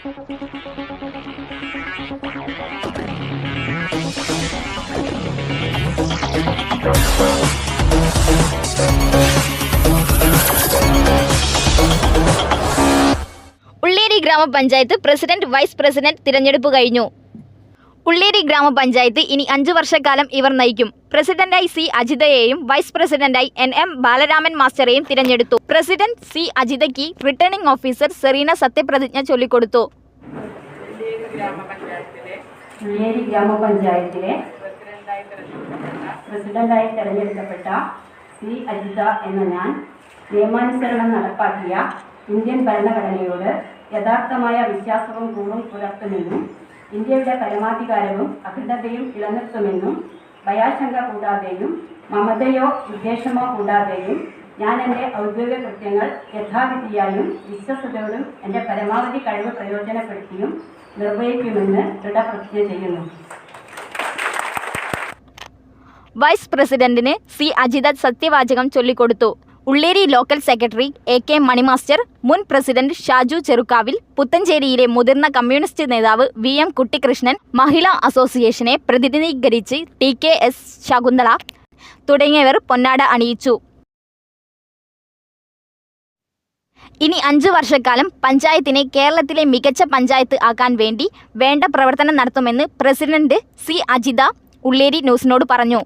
ഉള്ളേരി ഗ്രാമപഞ്ചായത്ത് president vice president തിരഞ്ഞെടുപ്പ് കഴിഞ്ഞു. ഉള്ളേരി ഗ്രാമപഞ്ചായത്ത് ഇനി അഞ്ചു വർഷക്കാലം ഇവർ നയിക്കും. പ്രസിഡന്റായി സി അജിതയെയും വൈസ് പ്രസിഡന്റായി എൻ എം ബാലരാമൻ മാസ്റ്ററെയും തിരഞ്ഞെടുത്തു. പ്രസിഡന്റ് സി അജിതയ്ക്ക് റിട്ടേണിംഗ് ഓഫീസർ സെറീന സത്യപ്രതിജ്ഞ ചൊല്ലിക്കൊടുത്തു. ഗ്രാമപഞ്ചായത്തിലെ പ്രസിഡന്റായി തെരഞ്ഞെടുക്കപ്പെട്ട സി അജിത എന്ന ഞാൻ നിയമാനുസരണം നടപ്പാക്കിയ ഇന്ത്യൻ ഭരണഘടനയോട് യഥാർത്ഥമായ വിശ്വാസവും കൂറും പുലർത്തുമെന്നും ഇന്ത്യയുടെ പരമാധികാരവും അഖണ്ഡതയും നിലനിർത്തുമെന്നും ഭയാശങ്ക കൂടാതെയും മമതയോ വിദ്വേഷമോ കൂടാതെയും ഞാൻ എന്റെ ഔദ്യോഗിക കൃത്യങ്ങൾ യഥാവിധിയായും വിശ്വസതയോടും എന്റെ പരമാവധി കഴിവ് പ്രയോജനപ്പെടുത്തിയും നിർവഹിക്കുമെന്ന് ദൃഢപ്രതിജ്ഞ ചെയ്യുന്നു. വൈസ് പ്രസിഡന്റിന് സി. അജിത സത്യവാചകം ചൊല്ലിക്കൊടുത്തു. Ulleri local secretary A K Manimaster മുൻ പ്രസിഡന്റ് ഷാജു ചെറുക്കാവിൽ പുത്തഞ്ചേരിയിലെ മുതിർന്ന കമ്മ്യൂണിസ്റ്റ് നേതാവ് വി എം കുട്ടിക്കൃഷ്ണൻ മഹിളാ അസോസിയേഷനെ പ്രതിനിധീകരിച്ച് ടി കെ എസ് ശകുന്തള തുടങ്ങിയവർ പൊന്നാട അണിയിച്ചു. ഇനി അഞ്ചു വർഷക്കാലം പഞ്ചായത്തിനെ കേരളത്തിലെ മികച്ച പഞ്ചായത്ത് ആക്കാൻ വേണ്ടി വേണ്ട പ്രവർത്തനം നടത്തുമെന്ന് പ്രസിഡന്റ് സി അജിത ഉള്ളേരി ന്യൂസിനോട് പറഞ്ഞു.